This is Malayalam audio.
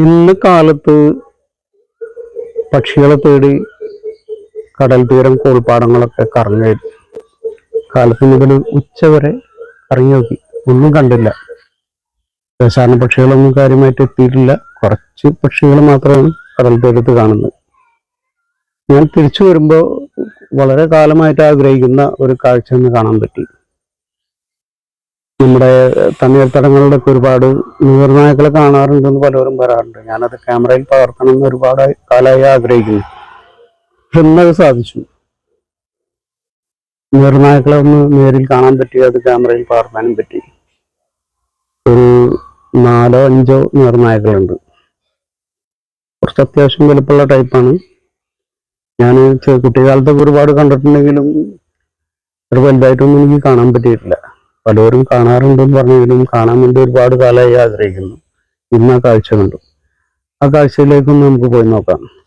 ഇന്ന് കാലത്ത് പക്ഷികളെ തേടി കടൽ തീരം കോൾപ്പാടങ്ങളൊക്കെ കറങ്ങി കാലത്ത് മുതൽ ഉച്ച വരെ കറങ്ങി നോക്കി. ഒന്നും കണ്ടില്ല. സാധാരണ പക്ഷികളൊന്നും കാര്യമായിട്ട് എത്തിയിട്ടില്ല. കുറച്ച് പക്ഷികൾ മാത്രമാണ് കടൽ തീരത്ത് കാണുന്നത്. ഞാൻ തിരിച്ചു വരുമ്പോൾ വളരെ കാലമായിട്ട് ആഗ്രഹിക്കുന്ന ഒരു കാഴ്ച ഒന്ന് കാണാൻ പറ്റി. നമ്മുടെ തണ്ണീർത്തടങ്ങളുടെ ഒക്കെ ഒരുപാട് നീർനായകളെ കാണാറുണ്ടെന്ന് പലരും പറയാറുണ്ട്. ഞാനത് ക്യാമറയിൽ പകർത്തണം എന്ന് ഒരുപാട് കാലമായി ആഗ്രഹിക്കുന്നു. ഇന്നത് സാധിച്ചു. നീർനായകളെ ഒന്ന് നേരിൽ കാണാൻ പറ്റി അത് ക്യാമറയിൽ പകർത്താനും പറ്റി. ഒരു നാലോ അഞ്ചോ നീർനായകളുണ്ട് കുറച്ച് അത്യാവശ്യം വലുപ്പമുള്ള ടൈപ്പാണ്. ഞാൻ കുട്ടിക്കാലത്തൊക്കെ ഒരുപാട് കണ്ടിട്ടുണ്ടെങ്കിലും ഒരു വലുതായിട്ടൊന്നും എനിക്ക് കാണാൻ പറ്റിയിട്ടില്ല. പലരും കാണാറുണ്ടെന്ന് പറഞ്ഞെങ്കിലും കാണാൻ വേണ്ടി ഒരുപാട് കാലമായി ആഗ്രഹിക്കുന്നു. ഇന്ന് ആ കാഴ്ച കണ്ടു. ആ കാഴ്ചയിലേക്കൊന്ന് നമുക്ക് പോയി നോക്കാം.